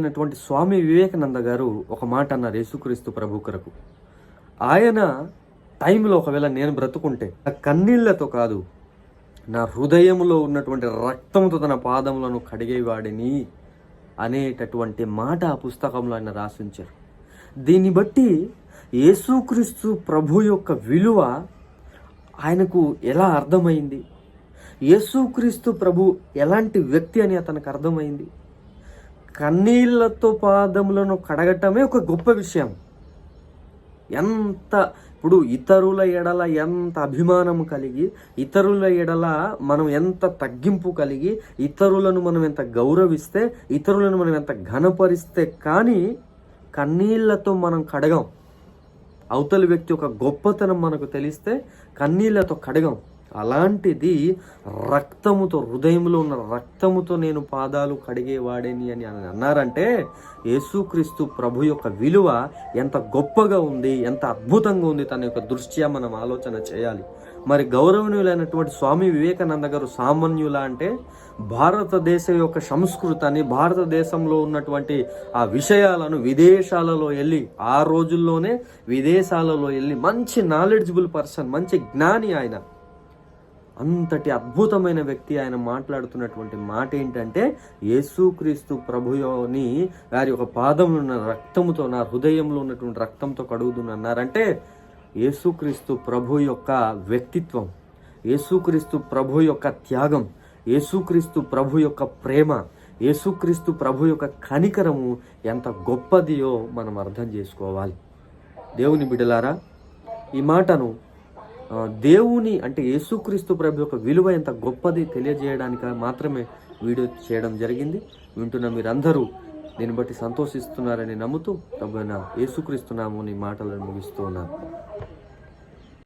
అయినటువంటి స్వామి వివేకానంద గారు ఒక మాట అన్నారు యేసుక్రీస్తు ప్రభు కొరకు. ఆయన టైంలో ఒకవేళ నేను బ్రతుకుంటే నా కన్నీళ్ళతో కాదు నా హృదయంలో ఉన్నటువంటి రక్తంతో తన పాదములను కడిగేవాడిని అనేటటువంటి మాట ఆ పుస్తకంలో ఆయన రాసించారు. దీన్ని బట్టి యేసుక్రీస్తు ప్రభు యొక్క విలువ ఆయనకు ఎలా అర్థమైంది? యేసుక్రీస్తు ప్రభు ఎలాంటి వ్యక్తి అని అతనికి అర్థమైంది? కన్నీళ్ళతో పాదములను కడగటమే ఒక గొప్ప విషయం. ఎంత ఇప్పుడు ఇతరుల ఎడల ఎంత అభిమానం కలిగి ఇతరుల ఎడల మనం ఎంత తగ్గింపు కలిగి ఇతరులను మనం ఎంత గౌరవిస్తే ఇతరులను మనం ఎంత ఘనపరిస్తే కానీ కన్నీళ్ళతో మనం కడగం. అవతలి వ్యక్తి యొక్క గొప్పతనం మనకు తెలిస్తే కన్నీళ్ళతో కడగం. అలాంటిది రక్తముతో హృదయంలో ఉన్న రక్తముతో నేను పాదాలు కడిగేవాడేని అని అని అన్నారంటే యేసుక్రీస్తు ప్రభు యొక్క విలువ ఎంత గొప్పగా ఉంది ఎంత అద్భుతంగా ఉంది తన యొక్క దృష్ట్యా మనం ఆలోచన చేయాలి. మరి గౌరవనీయులైనటువంటి స్వామి వివేకానంద గారు సామాన్యుల అంటే భారతదేశం యొక్క సంస్కృతాన్ని భారతదేశంలో ఉన్నటువంటి ఆ విషయాలను విదేశాలలో వెళ్ళి ఆ రోజుల్లోనే విదేశాలలో వెళ్ళి మంచి నాలెడ్జిబుల్ పర్సన్ మంచి జ్ఞాని ఆయన. అంతటి అద్భుతమైన వ్యక్తి ఆయన మాట్లాడుతున్నటువంటి మాట ఏంటంటే యేసుక్రీస్తు ప్రభుయోని వారి యొక్క పాదంలో ఉన్న రక్తముతో నా హృదయంలో ఉన్నటువంటి రక్తంతో కడుగుతున్నారు యేసుక్రీస్తు ప్రభు యొక్క వ్యక్తిత్వం యేసుక్రీస్తు ప్రభు యొక్క త్యాగం యేసుక్రీస్తు ప్రభు యొక్క ప్రేమ యేసుక్రీస్తు ప్రభు యొక్క కనికరము ఎంత గొప్పదియో మనం అర్థం చేసుకోవాలి. దేవుని బిడలారా ఈ మాటను దేవుని అంటే యేసుక్రీస్తు ప్రభు యొక్క విలువ ఎంత గొప్పది తెలియజేయడానికి మాత్రమే వీడియో చేయడం జరిగింది. వింటున్న మీరందరూ దీన్ని బట్టి సంతోషిస్తున్నారని నమ్ముతూ ప్రభు అయిన యేసుక్రీస్తు నామముని మాటలను ముగిస్తున్నాను